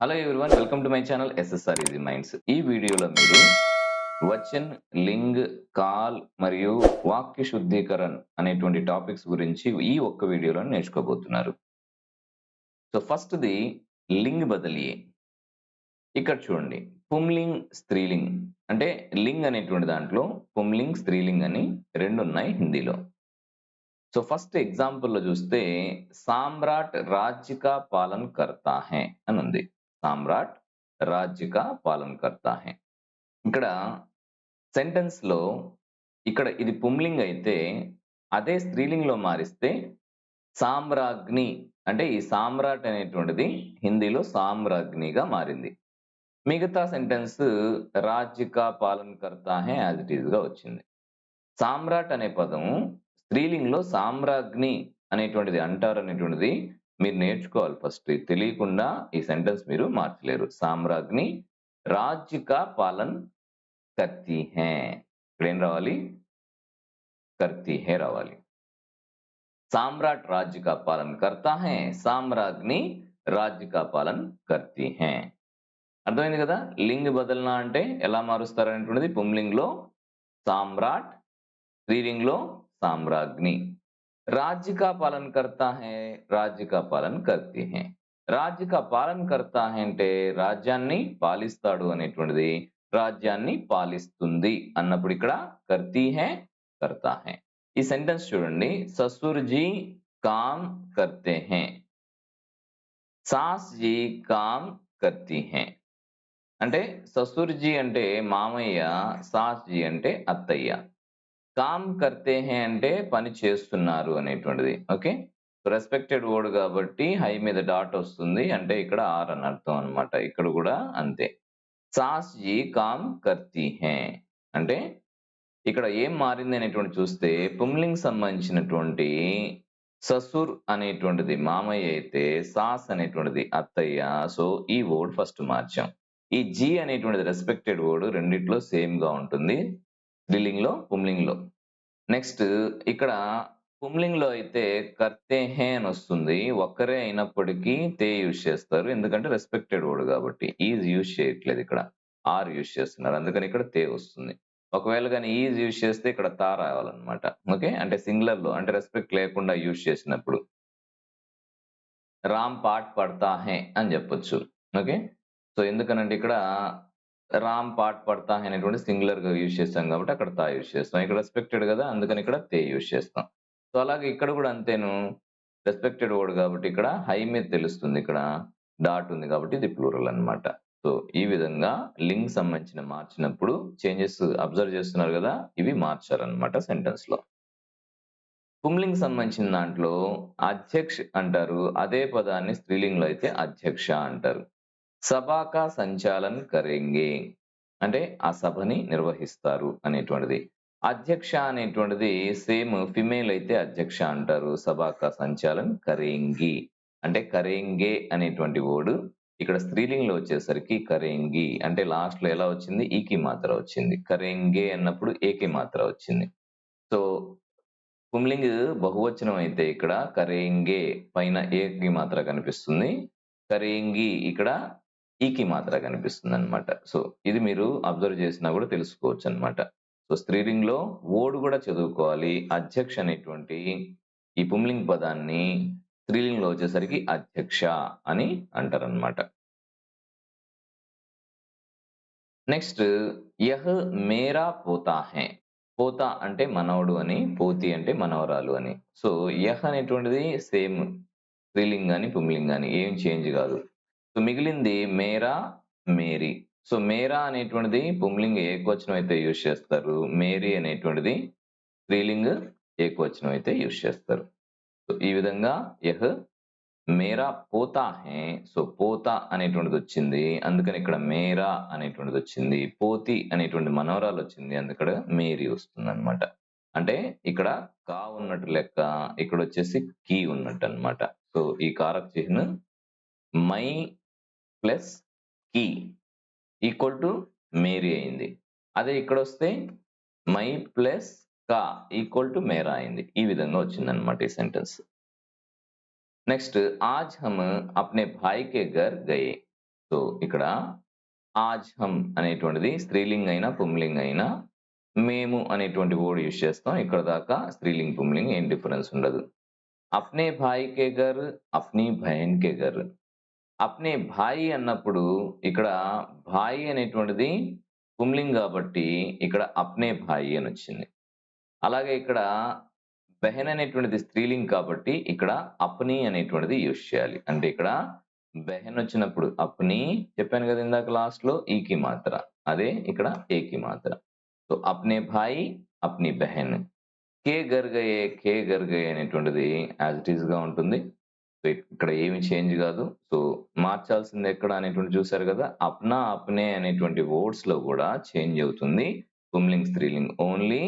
Hello everyone welcome to my channel SSR easy minds ఈ వీడియోలో మీరు వచన్ లింగ్ కాల్ మరియు వాక్య శుద్ధీకరణ్ అనేటువంటి టాపిక్స్ గురించి ఈ ఒక్క వీడియోలో నేర్చుకోబోతున్నారు. సో ఫస్ట్ది లింగ్ బదలియే ఇక్కడ చూడండి పుంలింగ్ స్త్రీలింగ్. అంటే లింగ్ అనేటువంటి దాంట్లో పుంలింగ్ స్త్రీలింగ్ అని రెండు ఉన్నాయి హిందీలో సో ఫస్ట్ ఎగ్జాంపుల్లో చూస్తే సామ్రాట్ రాజ్యకా పాలన్ కర్తా హే అని ఉంది సామ్రాట్ రాజ్యక పాలన్ కర్తా హే. ఇక్కడ సెంటెన్స్లో ఇక్కడ ఇది పుంలింగ్ అయితే అదే స్త్రీలింగ్లో మారిస్తే సామ్రాజ్ఞి అంటే ఈ సామ్రాట్ అనేటువంటిది హిందీలో సామ్రాజ్ఞిగా మారింది. మిగతా సెంటెన్స్ రాజ్యక పాలన కర్తా హే యాజ్ ఇట్ ఈజ్గా వచ్చింది. సామ్రాట్ అనే పదం స్త్రీలింగ్లో సామ్రాజ్ఞి అనేటువంటిది అంటారు అనేటువంటిది మీరు నేర్చుకోవాలి ఫస్ట్ తెలియకుండా ఈ సెంటెన్స్ మీరు మార్చలేరు సామ్రాజ్ఞి రాజ్యక పాలన్ కర్తీ హే ఇక్కడ ఏం రావాలి కర్తీ హే రావాలి సామ్రాట్ राज्य का पालन करता है సామ్రాజ్ఞి राज्य का पालन करती है అర్థమైంది కదా లింగ్ బదలనా అంటే ఎలా మారుస్తారు అనేటువంటిది పుంలింగ్ లో సామ్రాట్ స్త్రీలింగ్ లో సామ్రాజ్ఞి राज्य का पालन करता है राज्य का पालन करती है రాజ్య కా పాలన కర్తా హే అంటే రాజ్యాన్ని పాలిస్తాడు అనేటువంటిది రాజ్యాన్ని పాలిస్తుంది అన్నప్పుడు ఇక్కడ కర్తీ హే కర్తా హే ఈ సెంటెన్స్ చూడండి ససుర్ జీ కామ్ కర్తే హే సాస్ జీ కామ్ కర్తీ హే అంటే ససుర్ జీ అంటే మామయ్య సాస్ జీ అంటే అత్తయ్య కామ్ కర్తే హే అంటే పని చేస్తున్నారు అనేటువంటిది. ఓకే? రెస్పెక్టెడ్ వర్డ్ కాబట్టి హై మీద డాట్ వస్తుంది. అంటే ఇక్కడ ఆర్ అని అర్థం అనమాట ఇక్కడ కూడా అంతే. సాస్ జీ కామ్ కర్తీ హే. అంటే ఇక్కడ ఏం మారింది అనేటువంటి చూస్తే పుమ్లింగ్ సంబంధించినటువంటి ససుర్ అనేటువంటిది మామయ్య అయితే సాస్ అనేటువంటిది అత్తయ్య. సో ఈ వర్డ్ ఫస్ట్ మార్చాం. ఈ జీ అనేటువంటిది రెస్పెక్టెడ్ వర్డ్ రెండిట్లో సేమ్గా ఉంటుంది. స్త్రీలింగ్లో పుమ్లింగ్లో నెక్స్ట్ ఇక్కడ పుంలింగ్లో అయితే కర్తే హే అని వస్తుంది. ఒక్కరే అయినప్పటికీ తే యూజ్ చేస్తారు. ఎందుకంటే రెస్పెక్టెడ్ వర్డ్ కాబట్టి. ఈజ్ యూజ్ చేయట్లేదు ఇక్కడ. ఆర్ యూజ్ చేస్తున్నారు. అందుకని ఇక్కడ తే వస్తుంది. ఒకవేళ కానీ ఈజ్ యూజ్ చేస్తే ఇక్కడ తా రావాలన్నమాట. ఓకే? అంటే సింగులర్లో అంటే రెస్పెక్ట్ లేకుండా యూజ్ చేసినప్పుడు. రామ్ పాట్ పడతా హే అని చెప్పొచ్చు. ఓకే? సో ఎందుకనంటే ఇక్కడ రామ్ పాట్ పడతా అనేటువంటి సింగులర్గా యూజ్ చేస్తాం కాబట్టి అక్కడ తా యూజ్ చేస్తాం. ఇక్కడ రెస్పెక్టెడ్ కదా అందుకని ఇక్కడ తే యూజ్ చేస్తాం. సో అలాగే ఇక్కడ కూడా అంతేను. రెస్పెక్టెడ్ వర్డ్ కాబట్టి ఇక్కడ హై మీద తెలుస్తుంది. ఇక్కడ డాట్ ఉంది కాబట్టి ఇది ప్లూరల్ అన్నమాట. సో ఈ విధంగా లింక్ సంబంధించిన మార్చినప్పుడు చేంజెస్ అబ్జర్వ్ చేస్తున్నారు కదా ఇవి మార్చారనమాట సెంటెన్స్లో. పుంలింగ్ సంబంధించిన దాంట్లో అధ్యక్ష అంటారు. అదే పదాన్ని స్త్రీలింగ్లో అయితే అధ్యక్ష అంటారు. సభాకా సంచాలన్ కరెంగే. అంటే ఆ సభని నిర్వహిస్తారు అనేటువంటిది. అధ్యక్ష అనేటువంటిది సేమ్ ఫిమేల్ అయితే అధ్యక్ష అంటారు. సభాకా సంచాలన్ కరేంగి. అంటే కరేంగే అనేటువంటి వర్డ్ ఇక్కడ స్త్రీలింగ్లో వచ్చేసరికి కరేంగి. అంటే లాస్ట్లో ఎలా వచ్చింది? ఈకి మాత్ర వచ్చింది. కరేంగే అన్నప్పుడు ఏకి మాత్ర వచ్చింది. సో పుంలింగ్ బహువచనం అయితే ఇక్కడ కరేంగే పైన ఏకి మాత్ర కనిపిస్తుంది. కరేంగి ఇక్కడ ఈకి మాత్ర కనిపిస్తుంది అనమాట సో ఇది మీరు అబ్జర్వ్ చేసినా కూడా తెలుసుకోవచ్చు అనమాట సో స్త్రీలింగ్లో కూడా చదువుకోవాలి. అధ్యక్ష అనేటువంటి ఈ పుంలింగ్ పదాన్ని స్త్రీలింగ్లో వచ్చేసరికి అధ్యక్ష అని అంటారనమాట నెక్స్ట్ యహ్ మేరా పోతా హే. పోతా అంటే మనవడు అని పోతి అంటే మనవరాలు అని. సో యహ్ అనేటువంటిది సేమ్ స్త్రీలింగ్ అని పుంలింగ్ అని ఏం చేంజ్ కాదు. సో మిగిలింది మేరా మేరీ. సో మేరా అనేటువంటిది పుంలింగ్ ఏకవచనం అయితే యూజ్ చేస్తారు. మేరీ అనేటువంటిది స్త్రీలింగ్ ఏకవచనం అయితే యూజ్ చేస్తారు. సో ఈ విధంగా యహ్ మేరా పోతా హే. సో పోతా అనేటువంటిది వచ్చింది. అందుకని ఇక్కడ మేరా అనేటువంటిది వచ్చింది. పోతి అనేటువంటి మనోరాలు వచ్చింది. అందుకడ మేరీ వస్తుంది అనమాట అంటే ఇక్కడ కా ఉన్నట్టు లెక్క ఇక్కడ వచ్చేసి కీ ఉన్నట్టు అనమాట సో ఈ కారక చిహ్నం మై ప్లస్ కీ ఈక్వల్ టు మేరీ అయింది. అదే ఇక్కడ వస్తే మై ప్లస్ కా ఈక్వల్ టు మేరా అయింది. ఈ విధంగా వచ్చిందనమాట ఈ సెంటెన్స్. నెక్స్ట్ ఆజ్ హమ్ అప్నే భాయ్ కే గర్ గయే. సో ఇక్కడ ఆజ్ హమ్ అనేటువంటిది స్త్రీలింగ్ అయినా పుంలింగ్ అయినా మేము అనేటువంటి వర్డ్ యూజ్ చేస్తాం. ఇక్కడ దాకా స్త్రీలింగ్ పుంలింగ్ ఏం డిఫరెన్స్ ఉండదు. అప్నే భాయ్ కే గర్ అప్నీ భయన్ కే గర్ అప్నే భాయి అన్నప్పుడు ఇక్కడ భాయి అనేటువంటిది పుంలింగ్ కాబట్టి ఇక్కడ అప్నే భాయి అని వచ్చింది. అలాగే ఇక్కడ బెహన్ అనేటువంటిది స్త్రీలింగ్ కాబట్టి ఇక్కడ అప్ని అనేటువంటిది యూజ్ చేయాలి. అంటే ఇక్కడ బెహన్ వచ్చినప్పుడు అప్ని చెప్పాను కదా ఇందాక లాస్ట్లో ఈకి మాత్ర. అదే ఇక్కడ ఏకి మాత్ర. సో అప్నే భాయి అప్ని బెహన్. కే గర్గయే కే గర్గయే అనేటువంటిది యాజ్ ఇట్ ఈస్గా ఉంటుంది. సో ఇక్కడ ఏమి చేంజ్ కాదు. సో మార్చాల్సింది ఎక్కడ అనేటువంటి చూసారు కదా అప్నా అప్నే అనేటువంటి వర్డ్స్లో కూడా చేంజ్ అవుతుంది. పుంలింగ్ స్త్రీలింగ్ ఓన్లీ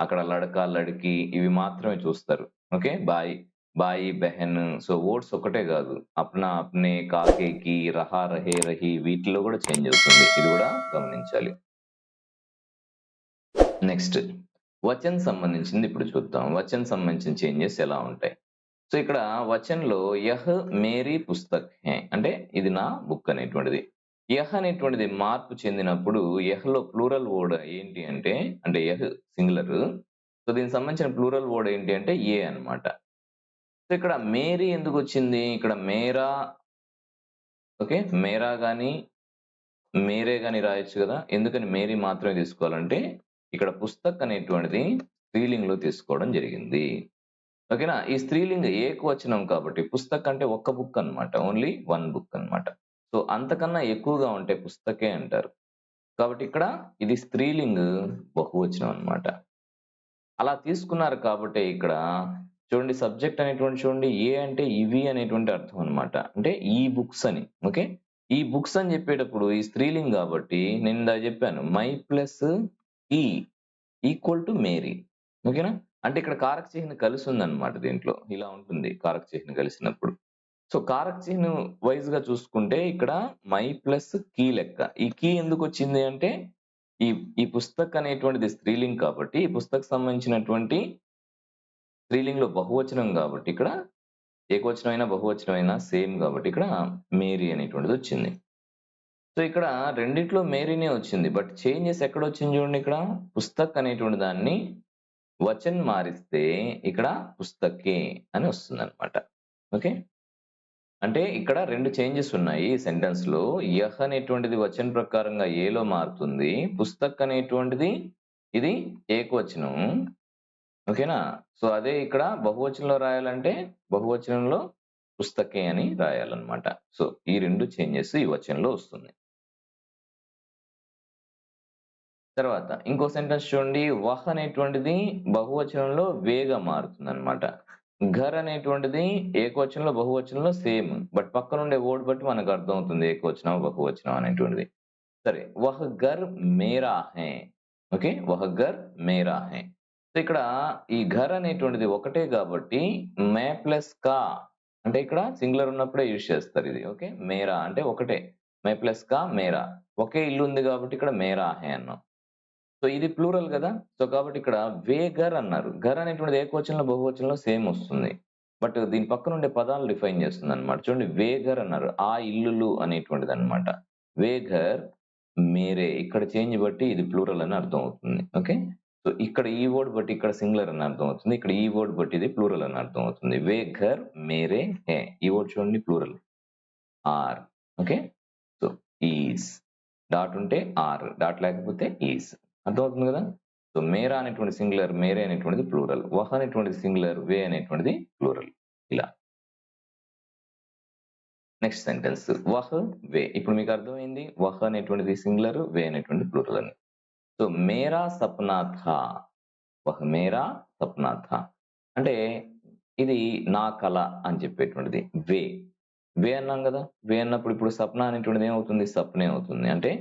అక్కడ లడక లడికి ఇవి మాత్రమే చూస్తారు. ఓకే? బాయ్ బాయి బెహన్ సో వర్డ్స్ ఒకటే కాదు. అప్నా అప్నే కాకేకి రహా రహే రహి వీటిలో కూడా చేంజ్ అవుతుంది. ఇది కూడా గమనించాలి. నెక్స్ట్ వచన్ సంబంధించింది ఇప్పుడు చూద్దాం. వచన్ సంబంధించిన చేంజెస్ ఎలా ఉంటాయి? సో ఇక్కడ వచనంలో యహ్ మేరీ పుస్తక్ హే. అంటే ఇది నా బుక్ అనేటువంటిది. యహ్ అనేటువంటిది మార్పు చెందినప్పుడు యహ్లో ప్లూరల్ వర్డ్ ఏంటి అంటే అంటే యహ్ సింగులర్. సో దీనికి సంబంధించిన ప్లూరల్ వర్డ్ ఏంటి అంటే ఏ అన్నమాట. సో ఇక్కడ మేరీ ఎందుకు వచ్చింది? ఇక్కడ మేరా ఓకే మేరా కానీ మేరే కానీ రాయొచ్చు కదా. ఎందుకని మేరీ మాత్రమే తీసుకోవాలంటే ఇక్కడ పుస్తక్ అనేటువంటిది స్త్రీలింగ్లో తీసుకోవడం జరిగింది. ఓకేనా? ఈ స్త్రీలింగ ఏకవచనం కాబట్టి పుస్తక్ అంటే ఒక్క బుక్ అన్నమాట. ఓన్లీ వన్ బుక్ అన్నమాట. సో అంతకన్నా ఎక్కువగా ఉంటే పుస్తకే అంటారు. కాబట్టి ఇక్కడ ఇది స్త్రీలింగ్ బహువచనం అన్నమాట. అలా తీసుకున్నారు కాబట్టి ఇక్కడ చూడండి సబ్జెక్ట్ అనేటువంటి చూడండి ఏ అంటే ఇవి అనేటువంటి అర్థం అన్నమాట. అంటే ఈ బుక్స్ అని ఓకే? ఈ బుక్స్ అని చెప్పేటప్పుడు ఈ స్త్రీలింగ్ కాబట్టి నేను ఇందా చెప్పాను మై ప్లస్ ఈ ఈక్వల్ టు మేరీ ఓకేనా? అంటే ఇక్కడ కారక చిహ్నం కలిసి ఉందన్నమాట దీంట్లో. ఇలా ఉంటుంది కారక చిహ్నం కలిసినప్పుడు. సో కారక చిహ్నం వైజ్గా చూసుకుంటే ఇక్కడ మై ప్లస్ కీ లెక్క. ఈ కీ ఎందుకు వచ్చింది అంటే ఈ ఈ పుస్తక్ అనేటువంటిది స్త్రీలింగ్ కాబట్టి ఈ పుస్తక్ సంబంధించినటువంటి స్త్రీలింగ్లో బహువచనం కాబట్టి ఇక్కడ ఏకవచనమైనా బహువచనమైనా సేమ్ కాబట్టి ఇక్కడ మేరీ అనేటువంటిది వచ్చింది. సో ఇక్కడ రెండిట్లో మేరీనే వచ్చింది. బట్ చేంజెస్ ఎక్కడ వచ్చింది చూడండి ఇక్కడ. పుస్తక్ అనేటువంటి దాన్ని వచన్ మారిస్తే ఇక్కడ పుస్తకే అని వస్తుంది అనమాట ఓకే? అంటే ఇక్కడ రెండు చేంజెస్ ఉన్నాయి ఈ సెంటెన్స్లో యహ్ అనేటువంటిది వచన ప్రకారంగా ఏలో మారుతుంది పుస్తక్ అనేటువంటిది ఇది ఏకవచనం. ఓకేనా? సో అదే ఇక్కడ బహువచనంలో రాయాలంటే బహువచనంలో పుస్తకే అని రాయాలన్నమాట. సో ఈ రెండు చేంజెస్ ఈ వచనంలో వస్తుంది తర్వాత ఇంకో సెంటెన్స్ చూడండి. వహ్ అనేటువంటిది బహువచనంలో వేగా మారుతుంది అనమాట ఘర్ అనేటువంటిది ఏకవచనంలో బహువచనంలో సేమ్ బట్ పక్కన ఉండే వర్డ్ బట్టి మనకు అర్థం అవుతుంది ఏకవచనం బహువచనం అనేటువంటిది. సరే వహ్ ఘర్ మేరా హే ఓకే? వహ్ ఘర్ మేరా హే సో ఇక్కడ ఈ ఘర్ అనేటువంటిది ఒకటే కాబట్టి మే ప్లస్ కా అంటే ఇక్కడ సింగులర్ ఉన్నప్పుడే యూజ్ చేస్తారు ఇది. ఓకే? మేరా అంటే ఒకటే. మే ప్లస్ కా మేరా. ఒకే ఇల్లు ఉంది కాబట్టి ఇక్కడ మేరా హే అన్నాం. సో ఇది ప్లూరల్ కదా. సో కాబట్టి ఇక్కడ వే గర్ అన్నారు. గర్ అనేటువంటిది ఏకవచనంలో బహువచనంలో సేమ్ వస్తుంది. బట్ దీని పక్కన ఉండే పదాలు డిఫైన్ చేస్తుంది అనమాట చూడండి వేగర్ అన్నారు. ఆ ఇల్లులు అనేటువంటిది అనమాట వేగర్ మేరే. ఇక్కడ చేంజ్ బట్టి ఇది ప్లూరల్ అని అర్థం అవుతుంది ఓకే? సో ఇక్కడ ఈ వర్డ్ బట్టి ఇక్కడ సింగులర్ అని అర్థం అవుతుంది ఇక్కడ ఈ వర్డ్ బట్టి ఇది ప్లూరల్ అని అర్థం అవుతుంది వే ఘర్ మేరే హే. ఈ వర్డ్ చూడండి plural are. Okay? So is dot ఉంటే ఆర్. డాట్ లేకపోతే ఈస్ అర్థమవుతుంది కదా? సో మేరా అనేటువంటి సింగులర్ మేరే అనేటువంటిది ప్లూరల్ వహ అనేటువంటి సింగులర్ వే అనేటువంటిది ప్లూరల్ ఇలా. నెక్స్ట్ సెంటెన్స్ వహ్ వే. ఇప్పుడు మీకు అర్థమైంది? వహ్ అనేటువంటిది సింగులర్ వే అనేటువంటి ప్లూరల్ అని. సో మేరా సప్నా థా వహ్ మేరా సప్నా థా అంటే ఇది నా కళ అని చెప్పేటువంటిది. వే. వే అన్నాం కదా? వే అన్నప్పుడు ఇప్పుడు సప్న అనేటువంటిది ఏమవుతుంది? సప్నే అవుతుంది. అంటే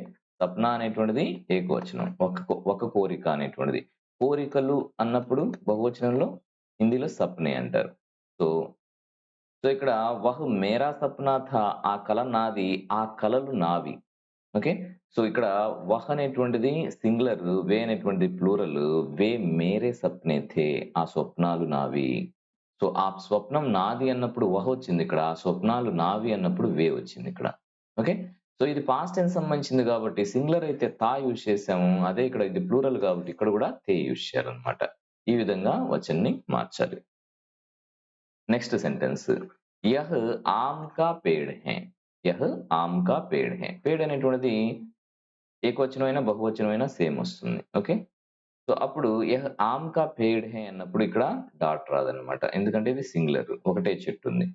సప్న అనేటువంటిది ఏకవచనం ఒక ఒక కోరిక అనేటువంటిది. కోరికలు అన్నప్పుడు బహువచనంలో హిందీలో సప్నే అంటారు. సో సో ఇక్కడ వహు మేరా సప్నాథ ఆ కళ నాది ఆ కళలు నావి. ఓకే? సో ఇక్కడ వహ్ అనేటువంటిది సింగులర్ వే అనేటువంటిది ప్లూరల్ వే మేరే సప్నే థే ఆ స్వప్నాలు నావి. సో ఆ స్వప్నం నాది అన్నప్పుడు వహ వచ్చింది ఇక్కడ ఆ స్వప్నాలు నావి అన్నప్పుడు వే వచ్చింది ఇక్కడ. ఓకే? సో ఇది పాస్ట్ టెన్స్ సంబంధించింది కాబట్టి సింగులర్ అయితే తా యూజ్ చేసాము అదే ఇక్కడ ఇది ప్లూరల్ కాబట్టి ఇక్కడ కూడా తే యూజ్ చేయాలన్నమాట. ఈ విధంగా వచన్ని మార్చాలి. నెక్స్ట్ సెంటెన్స్ యహ్ ఆమ్ కా పేడ్ హే. యహ్ ఆమ్ కా పేడ్ హే. పేడ్ అనేటువంటిది ఏకవచనమైన బహువచనమైన సేమ్ వస్తుంది. ఓకే సో అప్పుడు యహ్ ఆమ్ కా పేడ్ హే అన్నప్పుడు ఇక్కడ డాట్ రాదనమాట ఎందుకంటే ఇది సింగులర్ ఒకటే చెట్టు ఉంది.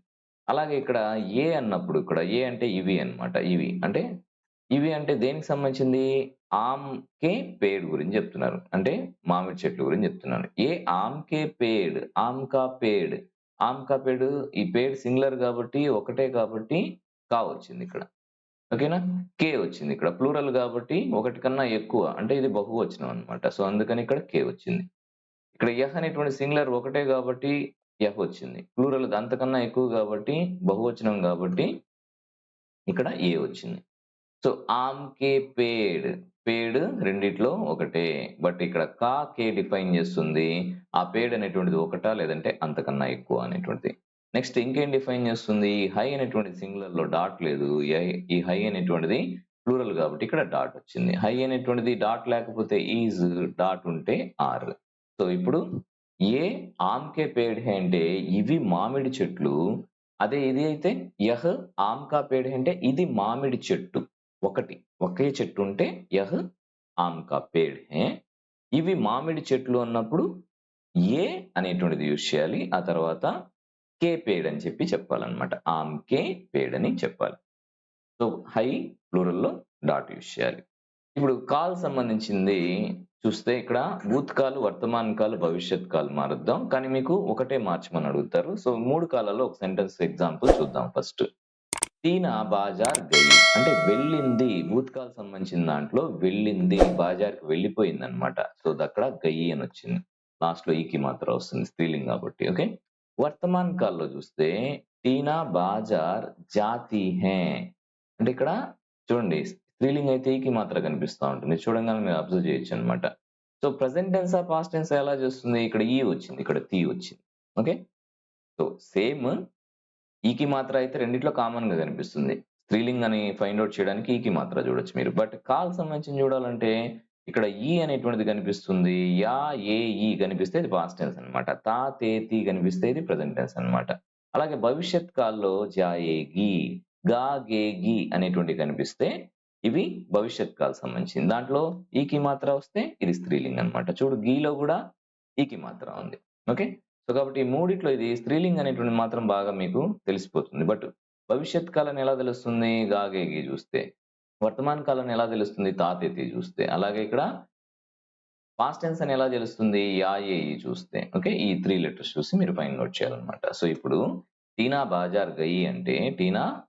అలాగే ఇక్కడ ఏ అన్నప్పుడు ఇక్కడ ఏ అంటే ఇవి అన్నమాట ఇవి. అంటే ఇవి అంటే దేనికి సంబంధించింది? ఆమ్ కే పేడ్ గురించి చెప్తున్నారు. అంటే మామిడి చెట్లు గురించి చెప్తున్నారు. ఏ ఆమ్ కే పేడ్ ఆమ్కా పేడ్ ఆమ్కా పేడ్ ఈ పేడ్ సింగులర్ కాబట్టి ఒకటే కాబట్టి కా వచ్చింది ఇక్కడ. ఓకేనా? కే వచ్చింది ఇక్కడ. ప్లూరల్ కాబట్టి ఒకటి కన్నా ఎక్కువ. అంటే ఇది బహువచనం అన్నమాట. సో అందుకని ఇక్కడ కే వచ్చింది. ఇక్కడ యహ్ అనేటువంటి సింగులర్ ఒకటే కాబట్టి ఎఫ్ వచ్చింది. ప్లూరల్ అంతకన్నా ఎక్కువ కాబట్టి బహువచనం కాబట్టి ఇక్కడ ఏ వచ్చింది. సో ఆమ్ కే పేడ్ పేడ్ రెండిట్లో ఒకటే. బట్ ఇక్కడ కా కే డిఫైన్ చేస్తుంది. ఆ పేడ్ అనేటువంటిది ఒకటా లేదంటే అంతకన్నా ఎక్కువ అనేటువంటిది. నెక్స్ట్ ఇంకేం డిఫైన్ చేస్తుంది? హై అనేటువంటి సింగులర్లో డాట్ లేదు. ఈ హై- ఈ హై అనేటువంటిది ప్లూరల్ కాబట్టి ఇక్కడ డాట్ వచ్చింది. హై అనేటువంటిది డాట్ లేకపోతే ఈజ్ డాట్ ఉంటే ఆర్ సో ఇప్పుడు ఏ ఆమ్కే పేడ్ హే అంటే ఇవి మామిడి చెట్లు. అదే ఇది అయితే యహ్ ఆమ్కా పేడ్ అంటే ఇది మామిడి చెట్టు. ఒకటి ఒకే చెట్టు ఉంటే యహ్ ఆమ్కా పేడ్ హే. ఇవి మామిడి చెట్లు అన్నప్పుడు ఏ అనేటువంటిది యూజ్ చేయాలి? ఆ తర్వాత కే పేడ్ అని చెప్పి చెప్పాలన్నమాట. ఆమ్కే పేడ్ అని చెప్పాలి. సో హై ప్లూరల్లో డాట్ యూజ్ చేయాలి. ఇప్పుడు కాల్ సంబంధించింది చూస్తే ఇక్కడ భూతకాలు వర్తమాన కాలు భవిష్యత్ కాలు మారుద్దాం. కానీ మీకు ఒకటే మార్చమని అడుగుతారు. సో మూడు కాలాల్లో ఒక సెంటెన్స్ ఎగ్జాంపుల్ చూద్దాం ఫస్ట్. తీనా బాజార్ గయి అంటే వెళ్ళింది భూతకాలు సంబంధించిన దాంట్లో వెళ్ళింది బాజార్కి వెళ్ళిపోయింది అనమాట సో అక్కడ గయి అని వచ్చింది. లాస్ట్లో ఈకి మాత్రం వస్తుంది స్త్రీలింగ్ కాబట్టి ఓకే? వర్తమాన్ కాల్లో చూస్తే తీనా బాజార్ జాతి హే. అంటే ఇక్కడ చూడండి స్త్రీలింగ్ అయితే ఈకి మాత్రం కనిపిస్తూ ఉంటుంది. చూడంగానే మీరు అబ్జర్వ్ చేయొచ్చు అనమాట సో ప్రజెంట్ టెన్స్ ఆ పాస్ట్ టెన్స్ ఎలా చేస్తుంది? ఇక్కడ ఈ వచ్చింది ఇక్కడ తీ వచ్చింది. ఓకే సో సేమ్ ఈకి మాత్ర అయితే రెండిట్లో కామన్గా కనిపిస్తుంది. స్త్రీలింగ్ అని ఫైండ్ అవుట్ చేయడానికి ఈకి మాత్ర చూడొచ్చు మీరు. బట్ కాల్ సంబంధించి చూడాలంటే ఇక్కడ ఈ అనేటువంటిది కనిపిస్తుంది. యా ఏ ఈ కనిపిస్తే ఇది పాస్ట్ టెన్స్ అనమాట తా తే తీ కనిపిస్తే ఇది ప్రజెంట్ టెన్స్ అనమాట అలాగే భవిష్యత్ కాల్లో జాయేగి గా గే గీ అనేటువంటి కనిపిస్తే ఇవి భవిష్యత్ కాల్ సంబంధించింది. దాంట్లో ఈకి మాత్ర వస్తే ఇది స్త్రీలింగ్ అన్నమాట. చూడు గీలో కూడా ఈకి మాత్ర ఉంది. ఓకే? సో కాబట్టి ఈ మూడిట్లో ఇది స్త్రీలింగ్ అనేటువంటి మాత్రం బాగా మీకు తెలిసిపోతుంది. బట్ భవిష్యత్ కాలం ఎలా తెలుస్తుంది? గాగేగి చూస్తే. వర్తమాన కాలం ఎలా తెలుస్తుంది? తాతేతి చూస్తే. అలాగే ఇక్కడ పాస్ట్ టెన్స్ అని ఎలా తెలుస్తుంది? యాఏ చూస్తే. ఓకే? ఈ త్రీ లెటర్స్ చూసి మీరు పైన నోట్ చేయాలన్నమాట. సో ఇప్పుడు టీనా బాజార్ గయి అంటే టీనా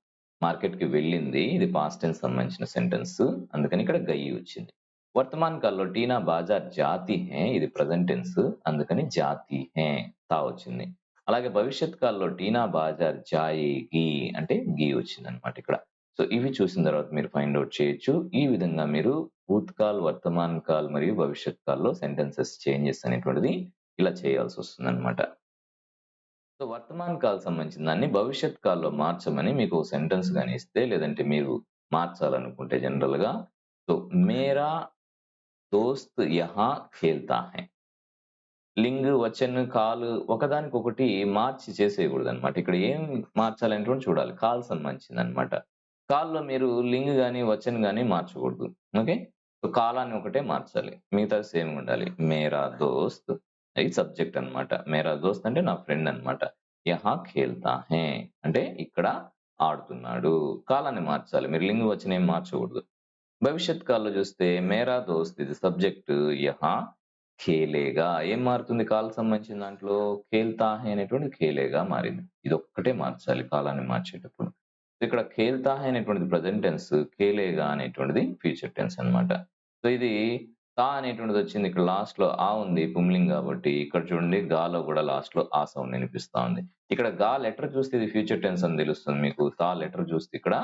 మార్కెట్కి వెళ్ళింది. ఇది పాస్ట్ టెన్స్ సంబంధించిన సెంటెన్స్. అందుకని ఇక్కడ గయ్యి వచ్చింది. వర్తమాన్ కాల్లో టీనా బాజార్ జాతి హే ఇది ప్రజెంట్ టెన్స్. అందుకని జాతి హే తా వచ్చింది. అలాగే భవిష్యత్ కాల్లో టీనా బాజార్ జాయి గీ అంటే గీ వచ్చింది అనమాట ఇక్కడ. సో ఇవి చూసిన తర్వాత మీరు ఫైండ్ అవుట్ చేయొచ్చు. ఈ విధంగా మీరు భూత్కాల్ వర్తమాన్ కాల్ మరియు భవిష్యత్ కాల్లో సెంటెన్సెస్ చేంజెస్ అనేటువంటిది ఇలా చేయాల్సి వస్తుంది అనమాట సో వర్తమాన్ కాల్ సంబంధించిన దాన్ని భవిష్యత్ కాల్లో మార్చమని మీకు సెంటెన్స్ కానీ ఇస్తే లేదంటే మీరు మార్చాలనుకుంటే జనరల్గా. సో మేరా దోస్త్ యహా ఖేల్తా హై. లింగ్ వచన్ కాల్ ఒకదానికొకటి మార్చి చేసేయకూడదు అనమాట ఇక్కడ ఏం మార్చాలంటే చూడాలి. కాల్ సంబంధించింది అనమాట కాల్లో మీరు లింగ్ గాని వచన్ గాని మార్చకూడదు. ఓకే? సో కాలాన్ని ఒకటే మార్చాలి. మిగతా సేమ్ ఉండాలి. మేరా దోస్త్ ఇది సబ్జెక్ట్ అన్నమాట? మేరా దోస్త్ అంటే నా ఫ్రెండ్ అన్నమాట. యహా ఖేల్తా హే. అంటే ఇక్కడ ఆడుతున్నాడు. కాలాన్ని మార్చాలి. మీరు లింగ్ వచ్చిన ఏం మార్చకూడదు. భవిష్యత్ కాల్లో చూస్తే మేరా దోస్త్ ఇది సబ్జెక్ట్. యహా ఖేలేగా. ఏం మారుతుంది? కాల్ సంబంధించిన దాంట్లో ఖేల్తాహే అనేటువంటి ఖేలేగా మారింది. ఇది ఒక్కటే మార్చాలి కాలాన్ని మార్చేటప్పుడు. ఇక్కడ ఖేల్తాహే అనేటువంటిది ప్రజెంట్ టెన్స్ ఖేలేగా అనేటువంటిది ఫ్యూచర్ టెన్స్ అన్నమాట. సో ఇది తా అనేటువంటిది వచ్చింది. ఇక్కడ లాస్ట్లో ఆ ఉంది పుమ్లింగ్ కాబట్టి. ఇక్కడ చూడండి గాలో కూడా లాస్ట్లో ఆ సౌండ్ వినిపిస్తా ఉంది. ఇక్కడ గా లెటర్ చూస్తే ఇది ఫ్యూచర్ టెన్స్ అని తెలుస్తుంది మీకు. తా లెటర్ చూస్తే ఇక్కడ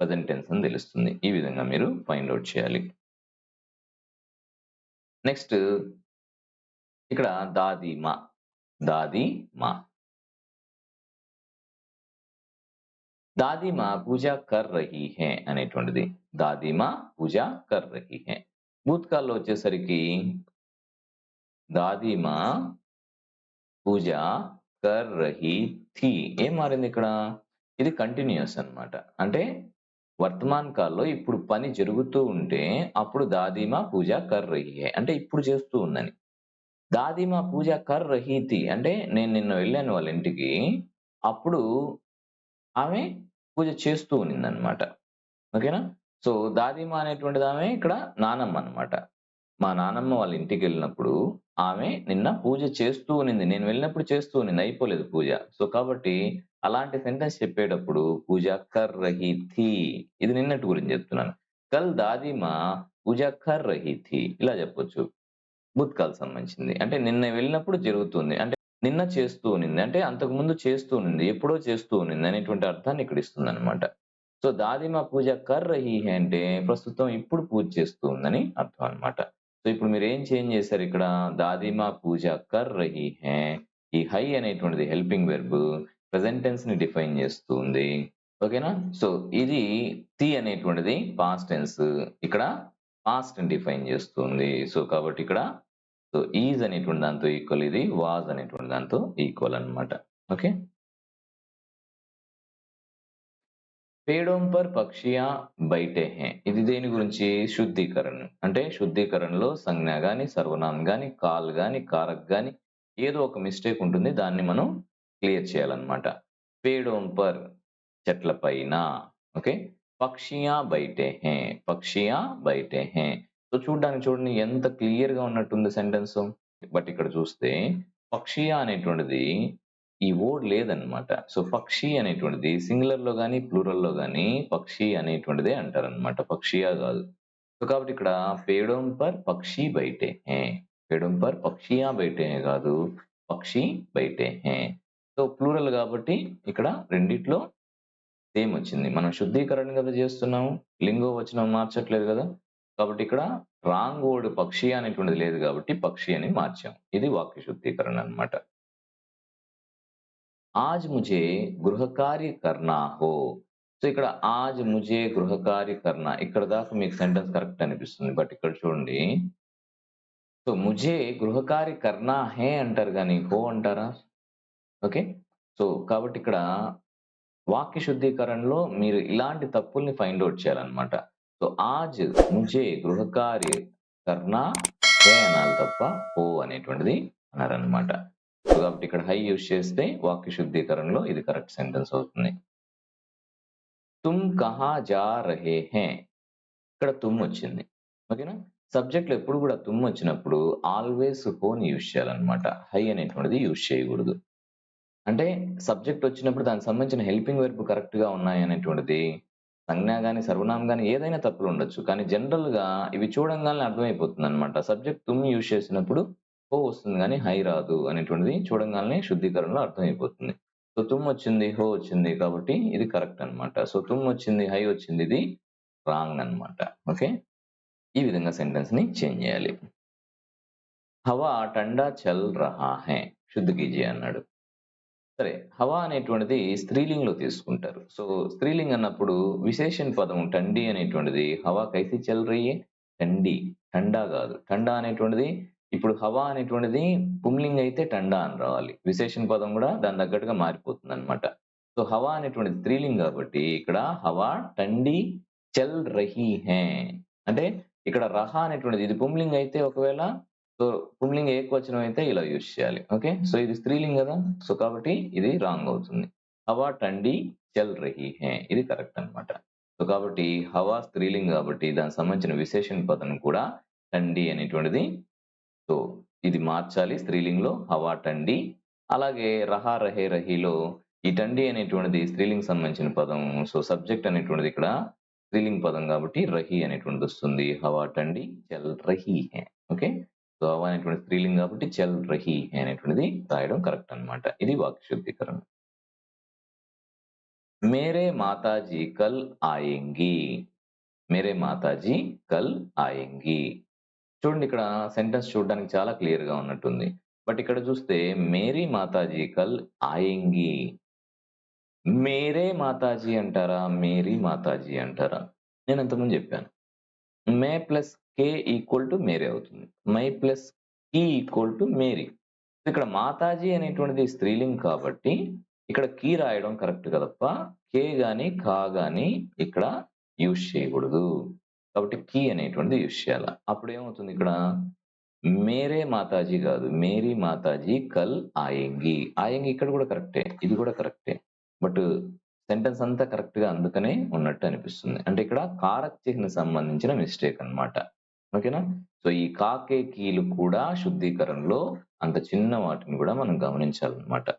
ప్రజెంట్ టెన్స్ అని తెలుస్తుంది. ఈ విధంగా మీరు ఫైండ్ అవుట్ చేయాలి. నెక్స్ట్ ఇక్కడ దాది మా. దాది మా. దాదీమా పూజ కర్ రహీ హే అనేటువంటిది. దాదీమా పూజ కర్ రహీ హే. భూత్కాల్లో వచ్చేసరికి దాదీమా పూజ కర్ రహీ థీ. ఏం మారింది ఇక్కడ? ఇది కంటిన్యూస్ అన్నమాట. అంటే వర్తమాన్ కాల్లో ఇప్పుడు పని జరుగుతూ ఉంటే అప్పుడు దాదీమా పూజ కర్ రహీ అంటే ఇప్పుడు చేస్తూ ఉందని. దాదీమా పూజ కర్ రహీతి అంటే నేను నిన్న వెళ్ళాను వాళ్ళ ఇంటికి. అప్పుడు ఆమె పూజ చేస్తూ ఉన్నిందనమాట ఓకేనా? సో దాదీమా అనేటువంటిది ఆమె ఇక్కడ నానమ్మ అన్నమాట. మా నానమ్మ వాళ్ళ ఇంటికి వెళ్ళినప్పుడు ఆమె నిన్న పూజ చేస్తూ ఉన్నింది. నేను వెళ్ళినప్పుడు చేస్తూ ఉన్నింది. అయిపోలేదు పూజ. సో కాబట్టి అలాంటి సెంటెన్స్ చెప్పేటప్పుడు పూజ కర్ రహితి థీ. ఇది నిన్నటి గురించి చెప్తున్నాను. కల్ దాదీమా పూజ కర్ రహీ థీ. ఇలా చెప్పొచ్చు. భూత్కాల్ సంబంధించింది. అంటే నిన్న వెళ్ళినప్పుడు జరుగుతుంది. అంటే నిన్న చేస్తూ ఉన్నింది. అంటే అంతకు ముందు చేస్తూ ఉన్నింది. ఎప్పుడో చేస్తూ ఉన్నింది అనేటువంటి అర్థాన్ని ఇక్కడ ఇస్తుంది అనమాట సో దాదిమా పూజ కర్ రహీ అంటే ప్రస్తుతం ఇప్పుడు పూజ చేస్తూ ఉందని అర్థం అన్నమాట. సో ఇప్పుడు మీరు ఏం చేంజ్ చేశారు ఇక్కడ? దాదిమా పూజ కర్ రహీ హే ఈ హై అనేటువంటిది హెల్పింగ్ వెర్బ్ ప్రెసెంటెన్స్ని డిఫైన్ చేస్తుంది. ఓకేనా? సో ఇది తి అనేటువంటిది పాస్ట్ టెన్స్ ఇక్కడ పాస్ట్ డిఫైన్ చేస్తుంది. సో కాబట్టి ఇక్కడ సో ఈజ్ అనేటువంటి దాంతో ఈక్వల్ ఇది వాజ్ అనేటువంటి దాంతో ఈక్వల్ అన్నమాట. ఓకే? పేడోం పర్ పక్షియా బయటే హే. ఇది దేని గురించి? శుద్ధీకరణ. అంటే శుద్ధీకరణలో సంజ్ఞ గాని సర్వనామం గాని కాల్ గాని కారక్ గాని ఏదో ఒక మిస్టేక్ ఉంటుంది. దాన్ని మనం క్లియర్ చేయాలన్నమాట. పేడోం పర్ చెట్ల పైన? ఓకే. పక్షియా బయటే హే. పక్షియా బయటే హే. సో చూడడానికి చూడండి ఎంత క్లియర్గా ఉన్నట్టుంది సెంటెన్స్. బట్ ఇక్కడ చూస్తే పక్షియా అనేటువంటిది ఈ వర్డ్ లేదన్నమాట. సో పక్షి అనేటువంటిది సింగులర్లో కానీ ప్లూరల్లో కానీ పక్షి అనేటువంటిదే అంటారనమాట పక్షియా కాదు. సో కాబట్టి ఇక్కడ పేడోం పర్ పక్షి బయటే. హే పేడోం పర్ పక్షియా బయటే కాదు. పక్షి బయటే. హే. సో ప్లూరల్ కాబట్టి ఇక్కడ రెండిట్లో సేమ్ వచ్చింది. మనం శుద్ధీకరణ కదా చేస్తున్నాము. లింగో వచనం మార్చట్లేదు కదా. కాబట్టి ఇక్కడ రాంగ్ వర్డ్ పక్షి అనేటువంటిది లేదు కాబట్టి పక్షి అని మార్చాం ఇది వాక్య శుద్ధీకరణ అన్నమాట. ఆజ్ ముజే గృహ కార్య కర్నా హో సో ఇక్కడ ఆజ్ ముజే గృహ కార్య కర్నా ఇక్కడ దాకా మీకు సెంటెన్స్ కరెక్ట్ అనిపిస్తుంది బట్ ఇక్కడ చూడండి. సో ముజే గృహ కార్య కర్నా హే అంటారు కానీ హో అంటారా? ఓకే సో కాబట్టి ఇక్కడ వాక్య శుద్ధీకరణలో మీరు ఇలాంటి తప్పుల్ని ఫైండ్ అవుట్ చేయాలన్నమాట. సో ఆజ్ ముజే గృహ కార్య కర్నా హే అనాలి తప్ప హో అనేటువంటిది అన్నారనమాట సో కాబట్టి ఇక్కడ హై యూజ్ చేస్తే వాక్య శుద్ధీకరణలో ఇది కరెక్ట్ సెంటెన్స్ అవుతుంది. తుమ్ కహా జా రహే హే. ఇక్కడ తుమ్ వచ్చింది. ఓకేనా? సబ్జెక్ట్లో ఎప్పుడు కూడా తుమ్ వచ్చినప్పుడు ఆల్వేస్ హోని యూజ్ చేయాలన్నమాట. హై అనేటువంటిది యూజ్ చేయకూడదు. అంటే సబ్జెక్ట్ వచ్చినప్పుడు దానికి సంబంధించిన హెల్పింగ్ వెర్బ్ కరెక్ట్గా ఉన్నాయి అనేటువంటిది సంజ్ఞ కానీ సర్వనామం కానీ ఏదైనా తప్పులు ఉండొచ్చు. కానీ జనరల్గా ఇవి చూడంగానే అర్థమైపోతుంది అనమాట సబ్జెక్ట్ తుమ్ యూజ్ చేసినప్పుడు హో వస్తుంది కానీ హై రాదు అనేటువంటిది చూడంగానే శుద్ధీకరణలో అర్థమైపోతుంది. సో తుమ్ వచ్చింది హో వచ్చింది కాబట్టి ఇది కరెక్ట్ అన్నమాట. సో తుమ్ వచ్చింది హై వచ్చింది ఇది రాంగ్ అన్నమాట. ఓకే? ఈ విధంగా సెంటెన్స్ని చేంజ్ చేయాలి. హవా టండా చల్ రహా హే శుద్ధ కీజీ అన్నాడు. సరే హవా అనేటువంటిది స్త్రీలింగ్లో తీసుకుంటారు. సో స్త్రీలింగ్ అన్నప్పుడు విశేషణ పదం టండి అనేటువంటిది హవా కైసి చల్ రయ్యే టండి టండా కాదు. టండా అనేటువంటిది ఇప్పుడు హవా అనేటువంటిది పుంలింగ్ అయితే టండా అని రావాలి. విశేషణ పదం కూడా దాని తగ్గట్టుగా మారిపోతుంది అనమాట సో హవా అనేటువంటిది స్త్రీలింగ్ కాబట్టి ఇక్కడ హవా టండి చల్ రహీ హే. అంటే ఇక్కడ రహ అనేటువంటిది ఇది పుంలింగ్ అయితే ఒకవేళ సో పుంలింగ్ ఏకవచనం అయితే ఇలా యూజ్ చేయాలి. ఓకే? సో ఇది స్త్రీలింగ్ కదా? సో కాబట్టి ఇది రాంగ్ అవుతుంది. హవా టండి చల్ రహీ హే. ఇది కరెక్ట్ అన్నమాట. సో కాబట్టి హవా స్త్రీలింగ్ కాబట్టి దానికి సంబంధించిన విశేషణ పదం కూడా టండి అనేటువంటిది సో ఇది మార్చాలి స్త్రీలింగ్లో హవా టండి అలాగే రహా రహే రహీలో ఈ టండి అనేటువంటిది స్త్రీలింగ్ సంబంధించిన పదం. సో సబ్జెక్ట్ అనేటువంటిది ఇక్కడ స్త్రీలింగ్ పదం కాబట్టి రహి అనేటువంటిది వస్తుంది. హవా టండి చల్ రహి హే ఓకే? సో హవా అనేటువంటి స్త్రీలింగ్ కాబట్టి చల్ రహి హే అనేటువంటిది రాయడం కరెక్ట్ అన్నమాట. ఇది వాక్య శుద్ధీకరణ మేరే మాతాజీ కల్ ఆయంగి. మేరే మాతాజీ కల్ ఆయంగి. చూడండి ఇక్కడ సెంటెన్స్ చూడడానికి చాలా క్లియర్గా ఉన్నట్టుంది. బట్ ఇక్కడ చూస్తే మేరీ మాతాజీ కల్ ఆయంగి. మేరే మాతాజీ అంటారా? మేరీ మాతాజీ అంటారా? నేను ఇంతకుముందు చెప్పాను. మే ప్లస్ కే ఈక్వల్ టు మేరే అవుతుంది. మై ప్లస్ కీ ఈక్వల్ టు మేరీ. ఇక్కడ మాతాజీ అనేటువంటిది స్త్రీలింగ్ కాబట్టి ఇక్కడ కీ రాయడం కరెక్ట్ కదప్ప. కే గాని కా గాని ఇక్కడ యూజ్ చేయకూడదు. కాబట్టి కీ అనేటువంటిది యూజ్ చేయాలి అప్పుడు ఏమవుతుంది ఇక్కడ? మేరే మాతాజీ కాదు. మేరీ మాతాజీ కల్ ఆయంగి. ఆయంగి ఇక్కడ కూడా కరెక్టే. ఇది కూడా కరెక్టే. బట్ సెంటెన్స్ అంతా కరెక్ట్గా అందుకనే ఉన్నట్టు అనిపిస్తుంది. అంటే ఇక్కడ కారక్ చిహ్న సంబంధించిన మిస్టేక్ అన్నమాట. ఓకేనా? సో ఈ కాకే కీలు కూడా శుద్ధీకరణలో అంత చిన్న వాటిని కూడా మనం గమనించాలన్నమాట.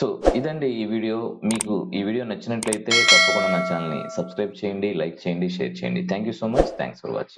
సో ఇదండి ఈ వీడియో. మీకు ఈ వీడియో నచ్చినట్లయితే తప్పకుండా నా ఛానల్ని సబ్స్క్రైబ్ చేయండి లైక్ చేయండి షేర్ చేయండి. Thank you so much. Thanks for watching.